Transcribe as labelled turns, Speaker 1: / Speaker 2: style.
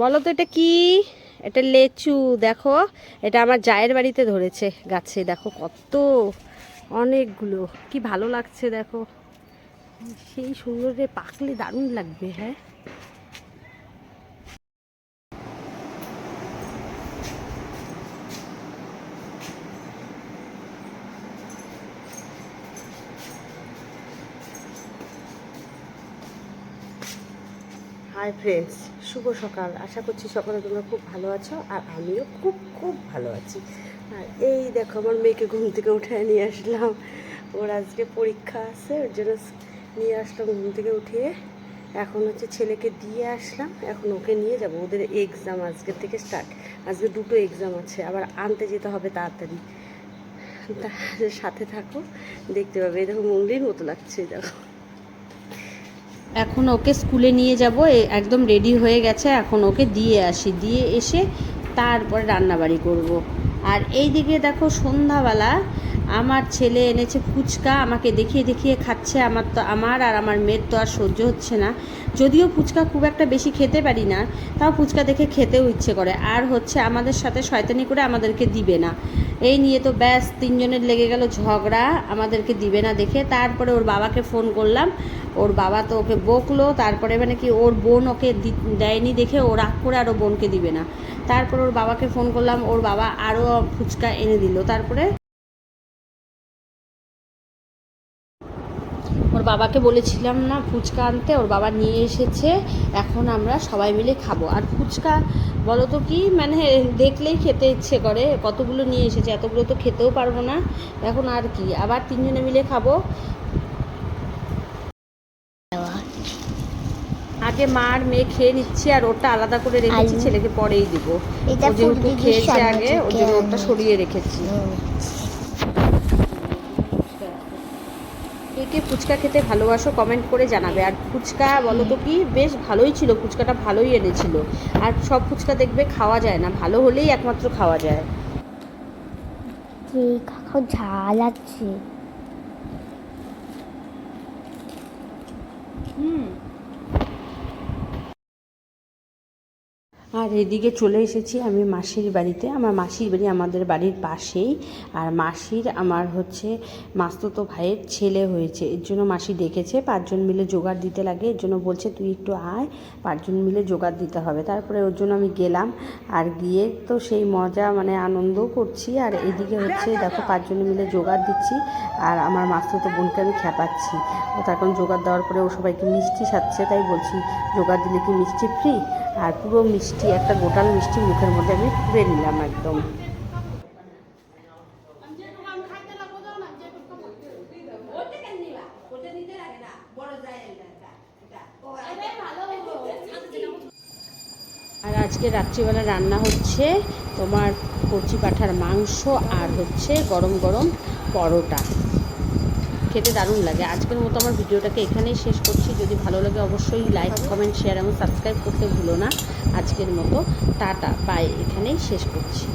Speaker 1: বলো তো এটা কি? এটা লেচু, দেখো। এটা আমার জায়ের বাড়িতে ধরেছে গাছে, দেখো কত অনেকগুলো। কি ভালো লাগছে, দেখো। সেই সুন্দর পাকলে দারুণ লাগবে হ্যাঁ? হাই ফ্রেন্ডস শুভ সকাল। আশা করছি সকালে তোমরা খুব ভালো আছো আর আমিও খুব খুব ভালো আছি। আর এই দেখো, আমার মেয়েকে ঘুম থেকে উঠে নিয়ে আসলাম। ওর আজকে পরীক্ষা আছে, ওর জন্য নিয়ে আসলাম ঘুম থেকে উঠিয়ে। এখন হচ্ছে ছেলেকে দিয়ে আসলাম। এখন ওকে নিয়ে যাব। ওদের এক্সাম আজকে থেকে স্টার্ট আজকে দুটো এক্সাম আছে। আবার আনতে যেতে হবে তাড়াতাড়ি। তা সাথে থাকো, দেখতে পাবে। দেখো মন্দির মতো লাগছে, দেখো। এখন ওকে স্কুলে নিয়ে যাব একদম রেডি হয়ে গেছে, এখন ওকে দিয়ে আসি দিয়ে এসে তারপরে রান্নাবাড়ি করব। আর এই দিকে দেখো সন্ধ্যাবেলা আমার ছেলে এনেছে ফুচকা, আমাকে দেখিয়ে দেখিয়ে খাচ্ছে, আমার তো, আমার আর আমার মেয়ের তো আর সহ্য হচ্ছে না। যদিও ফুচকা খুব একটা বেশি খেতে পারি না, তাও ফুচকা দেখে খেতেও ইচ্ছে করে। আর হচ্ছে আমাদের সাথে শয়তানি করে আমাদেরকে দিবে না। এই নিয়ে তো ব্যাস তিনজনের লেগে গেল ঝগড়া, আমাদেরকে দিবে না দেখে। তারপরে ওর বাবাকে ফোন করলাম, ওর বাবা তো ওকে বকলো, তারপরে মানে কি ওর বোন ওকে দেয়নি দেখে ও রাগ করে আর ও বোনকে দিবে না। তারপর ওর বাবাকে ফোন করলাম, ওর বাবা আরও ফুচকা এনে দিল। তারপরে বাবাকে বলেছিলাম না ফুচকা আনতে ওর বাবা নিয়ে এসেছে এখন আমরা সবাই মিলে খাব। আর ফুচকা বলো তো কি মানে দেখলেই খেতে ইচ্ছে করে কতগুলো নিয়ে এসেছে এতগুলো তো খেতেও পারব না এখন আর কি আবার তিনজনে মিলে খাব। আগে মার মেয়ে খেয়ে নিচ্ছি আর ওটা আলাদা করে রেখেছি। ছেলেকে পরেই দিব। যেহেতু খেয়েছে আগে ওর জন্য ওটা সরিয়ে রেখেছি। কে কে ফুচকা খেতে ভালোবাসো কমেন্ট করে জানাবে। আর ফুচকা বলো তো কি, বেশ ভালোই ছিল, ফুচকাটা ভালোই এনেছিল। আর সব ফুচকা দেখবে খাওয়া যায় না, ভালো হলেই একমাত্র খাওয়া যায়।
Speaker 2: ঝাল আছে।
Speaker 1: আর এদিকে চলে এসেছি আমি মাসির বাড়িতে। আমার মাসির বাড়ি আমাদের বাড়ির পাশেই। আর মাসির আমার হচ্ছে মাস্তুতো ভাইয়ের ছেলে হয়েছে। এর জন্য মাসি ডেকেছে, পাঁচজন মিলে জোগাড় দিতে লাগে। এর জন্য বলছে, তুই একটু আয়, পাঁচজন মিলে জোগাড় দিতে হবে। তারপরে ওর জন্য আমি গেলাম। আর গিয়ে তো সেই মজা মানে আনন্দ করছি। আর এদিকে হচ্ছে, দেখো, পাঁচজন মিলে জোগাড় দিচ্ছি। আর আমার মাস্তুতো বোনকে আমি খেপাচ্ছি। ও তখন জোগাড় দেওয়ার পরে ও সবাইকে মিষ্টি সাচ্ছে তাই বলছি, জোগাড় দিলে কি মিষ্টি ফ্রি? আর পুরো মিষ্টি, একটা গোটাল মিষ্টি মুখের মধ্যে আমি পুড়ে নিলাম একদম। আর আজকে রাত্রিবেলা রান্না হচ্ছে তোমার কচি পাঠার মাংস আর হচ্ছে গরম গরম পরোটা। খেতে দারুণ লাগে। আজকের মতো আমার ভিডিওটাকে এখানেই শেষ করছি। যদি ভালো লাগে অবশ্যই লাইক কমেন্ট শেয়ার এবং সাবস্ক্রাইব করতে ভুলো না। আজকের মতো, টাটা বাই এখানেই শেষ করছি।